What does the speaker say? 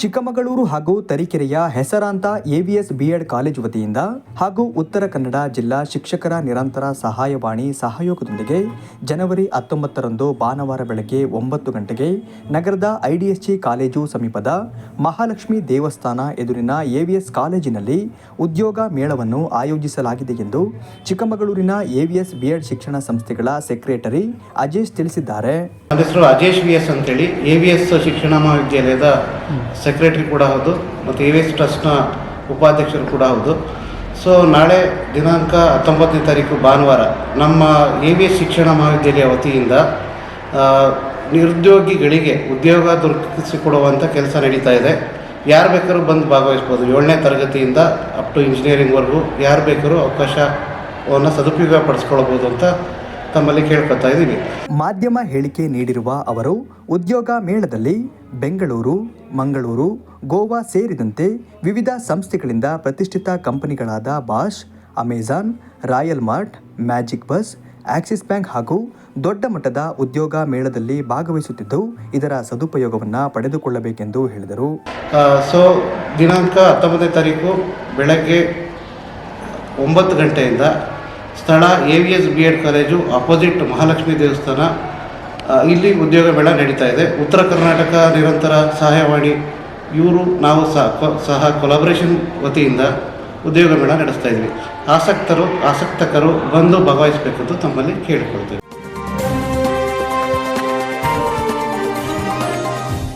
ಚಿಕ್ಕಮಗಳೂರು ಹಾಗೂ ತರೀಕೆರೆಯ ಹೆಸರಾಂತ ಎವಿಎಸ್ B Ed college ವತಿಯಿಂದ ಹಾಗೂ ಉತ್ತರ ಕನ್ನಡ ಜಿಲ್ಲಾ ಶಿಕ್ಷಕರ ನಿರಂತರ ಸಹಾಯವಾಣಿ ಸಹಯೋಗದೊಂದಿಗೆ ಜನವರಿ ಹತ್ತೊಂಬತ್ತರಂದು ಭಾನುವಾರ ಬೆಳಗ್ಗೆ ಒಂಬತ್ತು ಗಂಟೆಗೆ ನಗರದ ಐಡಿಎಸ್ಜಿ ಕಾಲೇಜು ಸಮೀಪದ ಮಹಾಲಕ್ಷ್ಮಿ ದೇವಸ್ಥಾನ ಎದುರಿನ ಎವಿಎಸ್ ಕಾಲೇಜಿನಲ್ಲಿ ಉದ್ಯೋಗ ಮೇಳವನ್ನು ಆಯೋಜಿಸಲಾಗಿದೆ ಎಂದು ಚಿಕ್ಕಮಗಳೂರಿನ ಎವಿಎಸ್ ಬಿಎಡ್ ಶಿಕ್ಷಣ ಸಂಸ್ಥೆಗಳ ಸೆಕ್ರೆಟರಿ ಅಜೇಶ್ ತಿಳಿಸಿದ್ದಾರೆ. ಅಜೇಶ್ ವಿಎಸ್ ಅಂತೇಳಿ ಎವಿಎಸ್ ಶಿಕ್ಷಣ ಮಹಾವಿದ್ಯಾಲಯದ ಸೆಕ್ರೆಟರಿ ಕೂಡ ಹೌದು, ಮತ್ತು ಎ ವಿ ಎಸ್ ಟ್ರಸ್ಟ್ನ ಉಪಾಧ್ಯಕ್ಷರು ಕೂಡ ಹೌದು. ಸೊ ನಾಳೆ ದಿನಾಂಕ ಹತ್ತೊಂಬತ್ತನೇ ತಾರೀಕು ಭಾನುವಾರ, ನಮ್ಮ ಎ ವಿ ಎಸ್ ಶಿಕ್ಷಣ ಮಹಾವಿದ್ಯಾಲಯ ವತಿಯಿಂದ ನಿರುದ್ಯೋಗಿಗಳಿಗೆ ಉದ್ಯೋಗ ದೊರಕಿಸಿಕೊಡುವಂಥ ಕೆಲಸ ನಡೀತಾ ಇದೆ. ಯಾರು ಬೇಕಾದ್ರೂ ಬಂದು ಭಾಗವಹಿಸ್ಬೋದು. ಏಳನೇ ತರಗತಿಯಿಂದ ಅಪ್ ಟು ಇಂಜಿನಿಯರಿಂಗ್ವರೆಗೂ ಯಾರು ಬೇಕಾದ್ರೂ ಅವಕಾಶವನ್ನು ಸದುಪಯೋಗ ಪಡಿಸ್ಕೊಳ್ಬೋದು ಅಂತ ತಮ್ಮಲ್ಲಿ ಕೇಳ್ಕೊತಾ ಇದ್ದೀವಿ ಮಾಧ್ಯಮ ಹೇಳಿಕೆ ನೀಡಿರುವ ಅವರು ಉದ್ಯೋಗ ಮೇಳದಲ್ಲಿ ಬೆಂಗಳೂರು ಮಂಗಳೂರು ಗೋವಾ ಸೇರಿದಂತೆ ವಿವಿಧ ಸಂಸ್ಥೆಗಳಿಂದ ಪ್ರತಿಷ್ಠಿತ ಕಂಪನಿಗಳಾದ Bosch Amazon Royal Mart Magic Bus Axis Bank ಹಾಗೂ ದೊಡ್ಡ ಮಟ್ಟದ ಉದ್ಯೋಗ ಮೇಳದಲ್ಲಿ ಭಾಗವಹಿಸುತ್ತಿದ್ದು ಇದರ ಸದುಪಯೋಗವನ್ನು ಪಡೆದುಕೊಳ್ಳಬೇಕೆಂದು ಹೇಳಿದರು. ಸೊ ದಿನಾಂಕ ಹತ್ತೊಂಬತ್ತನೇ ತಾರೀಕು ಬೆಳಗ್ಗೆ ಒಂಬತ್ತು ಗಂಟೆಯಿಂದ ಸ್ಥಳ A V S B Ed college opposite Mahalakshmi ದೇವಸ್ಥಾನ. ಇಲ್ಲಿ ಉದ್ಯೋಗ ಮೇಳ ನಡೀತಾ ಇದೆ. ಉತ್ತರ ಕರ್ನಾಟಕ, ನಿರಂತರ ಸಹಾಯವಾಣಿ, ಇವರು, ನಾವು ಸಹ ಸಹ ಕೊಲಾಬ್ರೇಷನ್ ವತಿಯಿಂದ ಉದ್ಯೋಗ ಮೇಳ ನಡೆಸ್ತಾ ಇದ್ವಿ. ಆಸಕ್ತರು, ಆಸಕ್ತಕರು ಬಂದು ಭಾಗವಹಿಸಬೇಕೆಂದು ತಮ್ಮಲ್ಲಿ ಕೇಳಿಕೊಳ್ತೇವೆ.